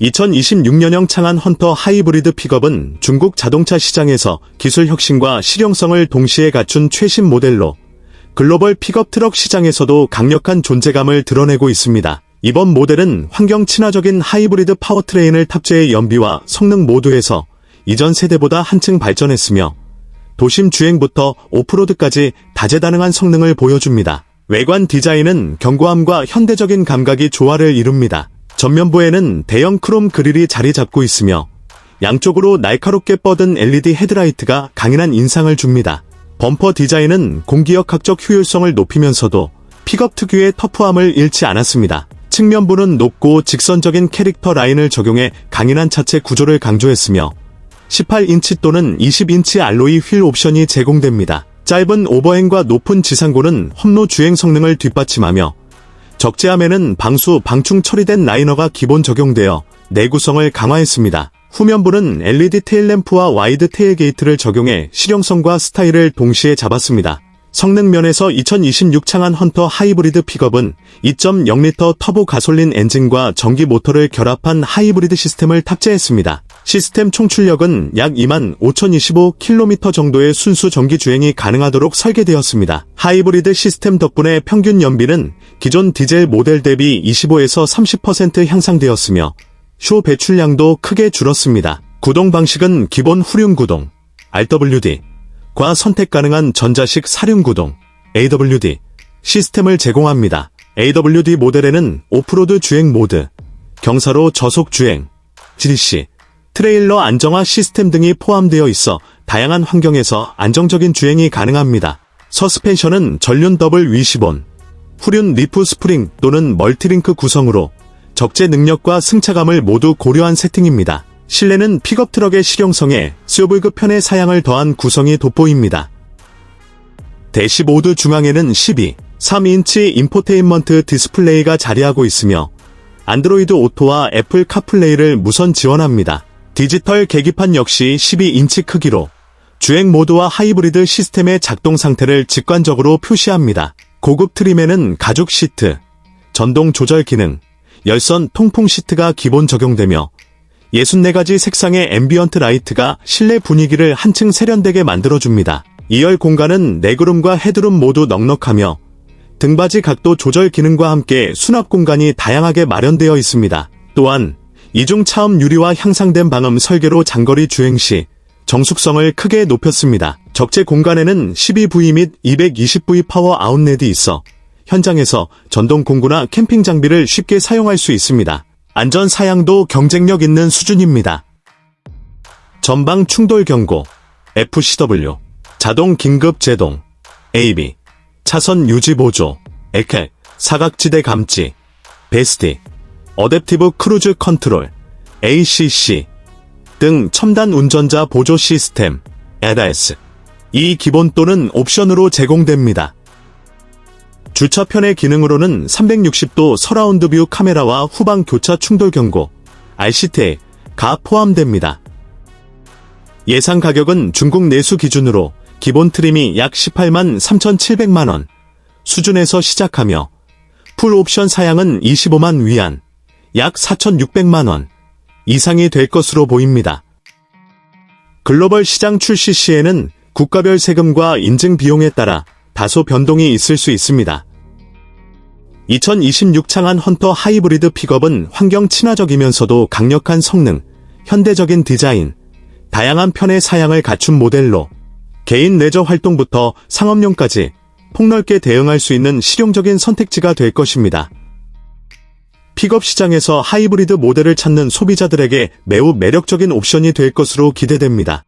2026년형 창안 헌터 하이브리드 픽업은 중국 자동차 시장에서 기술 혁신과 실용성을 동시에 갖춘 최신 모델로 글로벌 픽업 트럭 시장에서도 강력한 존재감을 드러내고 있습니다. 이번 모델은 환경 친화적인 하이브리드 파워트레인을 탑재해 연비와 성능 모두에서 이전 세대보다 한층 발전했으며 도심 주행부터 오프로드까지 다재다능한 성능을 보여줍니다. 외관 디자인은 견고함과 현대적인 감각이 조화를 이룹니다. 전면부에는 대형 크롬 그릴이 자리 잡고 있으며 양쪽으로 날카롭게 뻗은 LED 헤드라이트가 강인한 인상을 줍니다. 범퍼 디자인은 공기역학적 효율성을 높이면서도 픽업 특유의 터프함을 잃지 않았습니다. 측면부는 높고 직선적인 캐릭터 라인을 적용해 강인한 차체 구조를 강조했으며 18인치 또는 20인치 알로이 휠 옵션이 제공됩니다. 짧은 오버행과 높은 지상고는 험로 주행 성능을 뒷받침하며 적재함에는 방수, 방충 처리된 라이너가 기본 적용되어 내구성을 강화했습니다. 후면부는 LED 테일램프와 와이드 테일 게이트를 적용해 실용성과 스타일을 동시에 잡았습니다. 성능 면에서 2026 창안 헌터 하이브리드 픽업은 2.0L 터보 가솔린 엔진과 전기 모터를 결합한 하이브리드 시스템을 탑재했습니다. 시스템 총 출력은 약 2만 5025km 정도의 순수 전기 주행이 가능하도록 설계되었습니다. 하이브리드 시스템 덕분에 평균 연비는 기존 디젤 모델 대비 25에서 30% 향상되었으며 쇼 배출량도 크게 줄었습니다. 구동 방식은 기본 후륜 구동, RWD, 과 선택 가능한 전자식 사륜 구동, AWD, 시스템을 제공합니다. AWD 모델에는 오프로드 주행 모드, 경사로 저속 주행, GDC, 트레일러 안정화 시스템 등이 포함되어 있어 다양한 환경에서 안정적인 주행이 가능합니다. 서스펜션은 전륜 더블 위시본, 후륜 리프 스프링 또는 멀티링크 구성으로 적재 능력과 승차감을 모두 고려한 세팅입니다. 실내는 픽업 트럭의 실용성에 SUV급 편의 사양을 더한 구성이 돋보입니다. 대시보드 중앙에는 12, 3인치 인포테인먼트 디스플레이가 자리하고 있으며 안드로이드 오토와 애플 카플레이를 무선 지원합니다. 디지털 계기판 역시 12인치 크기로 주행 모드와 하이브리드 시스템의 작동 상태를 직관적으로 표시합니다. 고급 트림에는 가죽 시트, 전동 조절 기능, 열선 통풍 시트가 기본 적용되며 64가지 색상의 앰비언트 라이트가 실내 분위기를 한층 세련되게 만들어줍니다. 2열 공간은 레그룸과 헤드룸 모두 넉넉하며 등받이 각도 조절 기능과 함께 수납 공간이 다양하게 마련되어 있습니다. 또한 이중 차음 유리와 향상된 방음 설계로 장거리 주행 시 정숙성을 크게 높였습니다. 적재 공간에는 12V 및 220V 파워 아웃렛이 있어 현장에서 전동 공구나 캠핑 장비를 쉽게 사용할 수 있습니다. 안전 사양도 경쟁력 있는 수준입니다. 전방 충돌 경고, FCW, 자동 긴급 제동, AB, 차선 유지 보조, 에켈, 사각지대 감지, 베스티, 어댑티브 크루즈 컨트롤, ACC 등 첨단 운전자 보조 시스템, LS. 이 기본 또는 옵션으로 제공됩니다. 주차편의 기능으로는 360도 서라운드 뷰 카메라와 후방 교차 충돌 경고, RCT가 포함됩니다. 예상 가격은 중국 내수 기준으로 기본 트림이 약 18만 3,700만원 수준에서 시작하며 풀 옵션 사양은 25만 위안, 약 4,600만원 이상이 될 것으로 보입니다. 글로벌 시장 출시 시에는 국가별 세금과 인증 비용에 따라 다소 변동이 있을 수 있습니다. 2026 창안 헌터 하이브리드 픽업은 환경 친화적이면서도 강력한 성능, 현대적인 디자인, 다양한 편의 사양을 갖춘 모델로 개인 레저 활동부터 상업용까지 폭넓게 대응할 수 있는 실용적인 선택지가 될 것입니다. 픽업 시장에서 하이브리드 모델을 찾는 소비자들에게 매우 매력적인 옵션이 될 것으로 기대됩니다.